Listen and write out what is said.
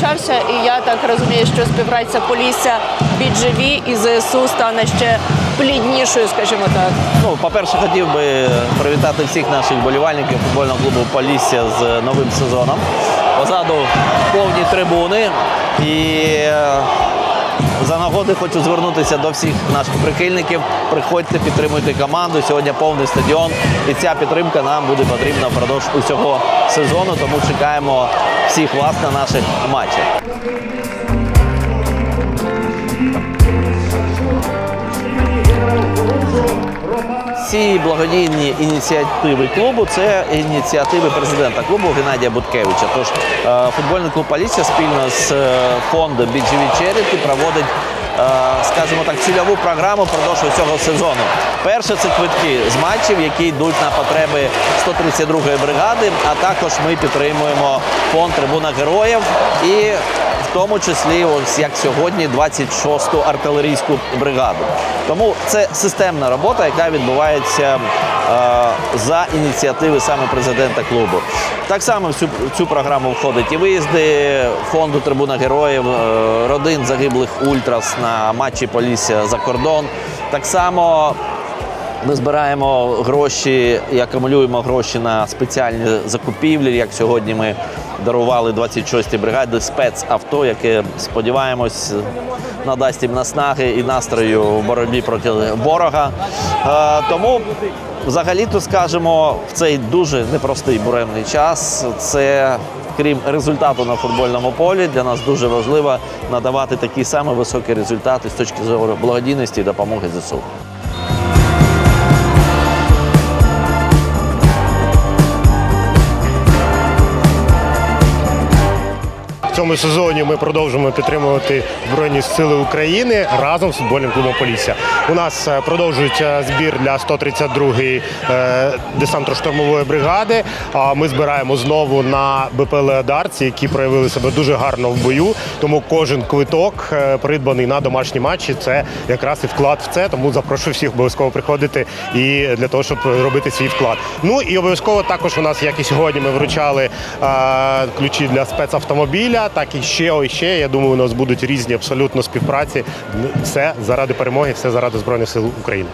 вдалося. І я так розумію, що співпраця Полісся BGV і ЗСУ стане ще пліднішою, скажімо так. Ну, по-перше, хотів би привітати всіх наших болівальників футбольного клубу Полісся з новим сезоном. Позаду повні трибуни. І е, нагоди хочу звернутися до всіх наших прихильників. Приходьте, підтримуйте команду. Сьогодні повний стадіон. І ця підтримка нам буде потрібна впродовж усього сезону. Тому чекаємо всіх вас на наших матчах. Ці благодійні ініціативи клубу це ініціативи президента клубу Геннадія Буткевича. Тож е, футбольний клуб Полісся спільно з е, фондом BGV Charity проводить, скажімо так, цільову програму впродовж цього сезону. Перше це квитки з матчів, які йдуть на потреби 132-ї бригади. А також ми підтримуємо фонд Трибуна Героїв і тому числі, ось як сьогодні, 26-ту артилерійську бригаду. Тому це системна робота, яка відбувається е, за ініціативи саме президента клубу. Так само в цю, в цю програму входить і виїзди фонду Трибуна Героїв, е, родин загиблих ультрас на матчі Полісся за кордон. Так само ми збираємо гроші і акумулюємо гроші на спеціальні закупівлі. Як сьогодні ми дарували 26-й бригаді спецавто, яке сподіваємось надасть їм наснаги і настрою в боротьбі проти ворога. Е, тому, взагалі-то скажемо, в цей дуже непростий буремний час. Це крім результату на футбольному полі, для нас дуже важливо надавати такі самі високі результати з точки зору благодійності і допомоги ЗСУ. Цьому сезоні ми продовжуємо підтримувати Збройні Сили України разом з футбольним клубом Полісся. У нас е, продовжується збір для 132-ї е, десантно-штурмової бригади. А ми збираємо знову на БП Леодарці, які проявили себе дуже гарно в бою. Тому кожен квиток, е, придбаний на домашні матчі, це якраз і вклад в це. Тому запрошую всіх обов'язково приходити і для того, щоб робити свій вклад. Ну і обов'язково також у нас, як і сьогодні, ми вручали е, ключі для спецавтомобіля, так і ще, і ще. Я думаю, у нас будуть різні абсолютно співпраці. Все заради перемоги, все заради Збройних сил України.